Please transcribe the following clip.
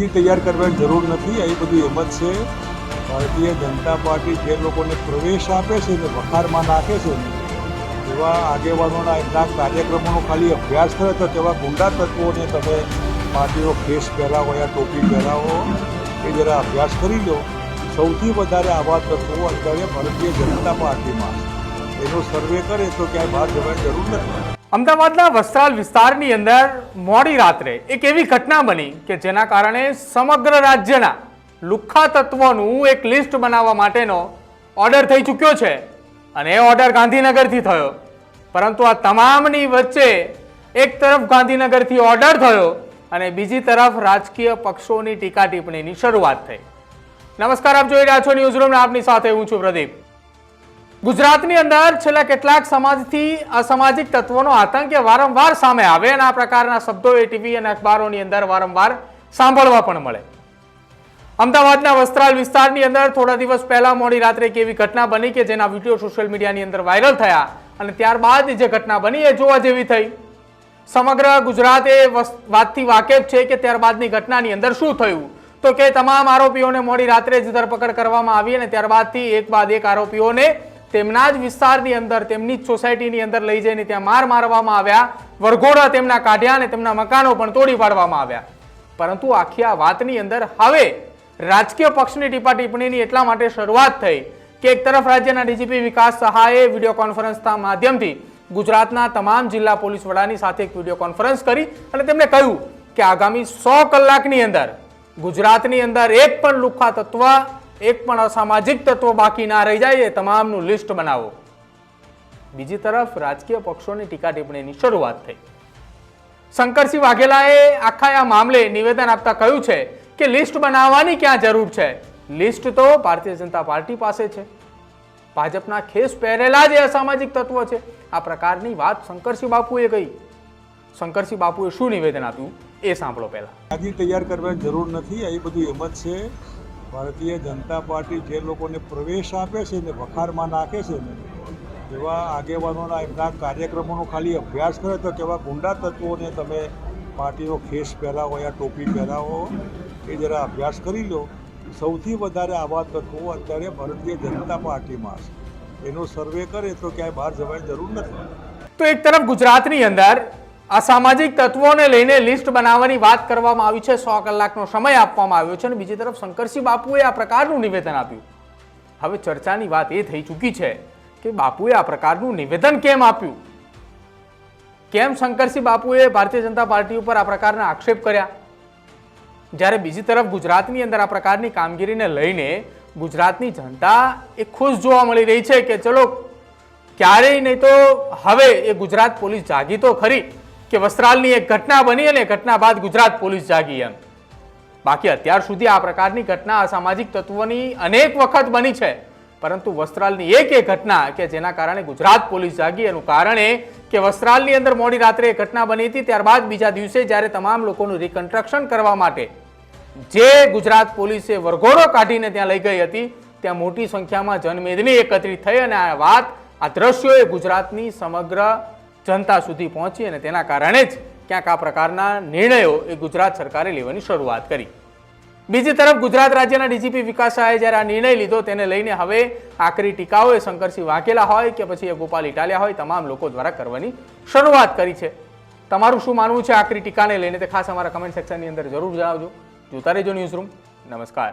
યાદી તૈયાર કરવાની જરૂર નથી. એ બધું જ છે. ભારતીય જનતા પાર્ટી જે લોકોને પ્રવેશ આપે છે ને વખારમાં નાખે છે એવા આગેવાનોના એટલા કાર્યક્રમોનો ખાલી અભ્યાસ કરે તો તેવા ગુંડા તત્વોને તમે પાર્ટીનો ખેસ પહેરાવો યા ટોપી પહેરાવો એ જરા અભ્યાસ કરી લો. સૌથી વધારે આવા તત્વો અત્યારે ભારતીય જનતા પાર્ટીમાં. એનો સર્વે કરે તો ક્યાંય બહાર જવાની જરૂર નથી. અમદાવાદના વસ્ત્રાલ વિસ્તારની અંદર મોડી રાત્રે એક એવી ઘટના બની કે જેના કારણે સમગ્ર રાજ્યના લુખ્ખા તત્વોનું એક લિસ્ટ બનાવવા માટેનો ઓર્ડર થઈ ચૂક્યો છે અને એ ઓર્ડર ગાંધીનગરથી થયો. પરંતુ આ તમામની વચ્ચે એક તરફ ગાંધીનગરથી ઓર્ડર થયો અને બીજી તરફ રાજકીય પક્ષોની ટીકા ટિપ્પણીની શરૂઆત થઈ. નમસ્કાર, આપ જોઈ રહ્યા છો ન્યૂઝ રૂમ આપની સાથે હું છું પ્રદીપ. ગુજરાતની અંદર છેલ્લા કેટલાક સમાજથી અસામાજિક તત્વોનો આતંક વારંવાર સામે આવે અને આ પ્રકારના શબ્દો એ ટીવી અને અખબારોની અંદર વારંવાર સાંભળવા પણ મળે. અમદાવાદના વસ્ત્રાલ વિસ્તારની અંદર થોડા દિવસ પહેલા મોડી રાત્રે એક એવી ઘટના બની કે જેના વીડિયો સોશિયલ મીડિયાની અંદર વાયરલ થયા અને ત્યારબાદ જે ઘટના બની એ જોવા જેવી થઈ. સમગ્ર ગુજરાત એ વાતથી વાકેફ છે કે ત્યારબાદની ઘટનાની અંદર શું થયું? તો કે તમામ આરોપીઓને મોડી રાત્રે જ ધરપકડ કરવામાં આવી અને ત્યારબાદથી એક બાદ એક આરોપીઓને તેમના જ વિસ્તારની અંદર, તેમની જ સોસાયટીની અંદર લઈ જઈને ત્યાં માર મારવામાં આવ્યા. વરઘોડા તેમના કાઢ્યા અને તેમના મકાનો પણ તોડી પાડવામાં આવ્યા. પરંતુ આખી આ વાતની અંદર હવે રાજકીય પક્ષની ટીપા ટિપ્પણીની એટલા માટે શરૂઆત થઈ કે એક તરફ રાજ્યના ડીજીપી વિકાસ સહાયે વીડિયો કોન્ફરન્સના માધ્યમથી ગુજરાતના તમામ જિલ્લા પોલીસ વડાની સાથે એક વીડિયો કોન્ફરન્સ કરી અને તેમણે કહ્યું કે આગામી સો કલાકની અંદર ગુજરાતની અંદર એક પણ લુખ્ખા તત્વ એક પણ અસામાજિક તત્વ બાકી ના રહી જાય એ તમામનું લિસ્ટ બનાવો. બીજી તરફ રાજકીય પક્ષોની ટીકા ટિપ્પણીની શરૂઆત થઈ. શંકરસિંહ વાઘેલાએ આખા આ મામલે નિવેદન આપતા કહ્યું છે કે લિસ્ટ બનાવવાની ક્યાં જરૂર છે? લિસ્ટ તો ભારતીય જનતા પાર્ટી પાસે છે. ભાજપના ખેસ પહેરેલા જે અસામાજિક તત્વો છે. આ પ્રકારની વાત શંકરસિંહ બાપુએ કહી. શંકરસિંહ બાપુએ શું નિવેદન આપ્યું એ સાંભળો પહેલા. યાદી તૈયાર કરવાની જરૂર નથી એ બધું એમ જ છે. ભારતીય જનતા પાર્ટી જે લોકોને પ્રવેશ આપે છે ને વખારમાં નાખે છે ને, એવા આગેવાનોના એમના કાર્યક્રમોનો ખાલી અભ્યાસ કરે તો કેવા ગુંડા તત્વોને તમે પાર્ટીનો ખેસ પહેરાવો યા ટોપી પહેરાવો, એ જરા અભ્યાસ કરી લો. સૌથી વધારે આવા તત્વો અત્યારે ભારતીય જનતા પાર્ટીમાં છે. એનો સર્વે કરે તો ક્યાંય બહાર જવાની જરૂર નથી. તો એક તરફ ગુજરાતની અંદર અસામાજિક તત્વોને લઈને લિસ્ટ બનાવવાની વાત કરવામાં આવી છે. સો કલાકનો સમય આપવામાં આવ્યો છે અને બીજી તરફ શંકરસિંહ બાપુએ આ પ્રકારનું નિવેદન આપ્યું. હવે ચર્ચાની વાત એ થઈ ચૂકી છે કે બાપુએ આ પ્રકારનું નિવેદન કેમ આપ્યું? કેમ શંકરસિંહ બાપુએ ભારતીય જનતા પાર્ટી ઉપર આ પ્રકારના આક્ષેપ કર્યા? જ્યારે બીજી તરફ ગુજરાતની અંદર આ પ્રકારની કામગીરીને લઈને ગુજરાતની જનતા એ ખુશ જોવા મળી રહી છે કે ચલો, ક્યારેય નહીં તો હવે એ ગુજરાત પોલીસ જાગી તો ખરી. કે વસ્ત્રાલની એક ઘટના બની અને ઘટના બાદ ગુજરાત પોલીસ જાગી એમ. બાકી અત્યાર સુધી આ પ્રકારની ઘટના અસામાજિક તત્વોની અનેક વખત બની છે. પરંતુ વસ્ત્રાલની એક એક ઘટના કે જેના કારણે ગુજરાત પોલીસ જાગી, એનું કારણ એ કે વસ્ત્રાલની અંદર મોડી રાત્રે એ ઘટના બની હતી, ત્યારબાદ બીજા દિવસે જ્યારે તમામ લોકોનું રિકન્સ્ટ્રક્શન કરવા માટે જે ગુજરાત પોલીસે વરઘોડો કાઢીને ત્યાં લઈ ગઈ હતી, ત્યાં મોટી સંખ્યામાં જનમેદની એકત્રિત થઈ અને આ વાત, આ દ્રશ્યો એ ગુજરાતની સમગ્ર જનતા સુધી પહોંચી અને તેના કારણે જ ક્યાંક આ પ્રકારના નિર્ણયો એ ગુજરાત સરકારે લેવાની શરૂઆત કરી. બીજી તરફ ગુજરાત રાજ્યના ડીજીપી વિકાસ સહાયે જ્યારે આ નિર્ણય લીધો તેને લઈને હવે આકરી ટીકાઓ એ શંકરસિંહ વાઘેલા હોય કે પછી એ ગોપાલ ઇટાલિયા હોય તમામ લોકો દ્વારા કરવાની શરૂઆત કરી છે. તમારું શું માનવું છે આકરી ટીકાને લઈને તે ખાસ અમારા કમેન્ટ સેક્શનની અંદર જરૂર જણાવજો. જોતા રહેજો ન્યૂઝ રૂમ નમસ્કાર.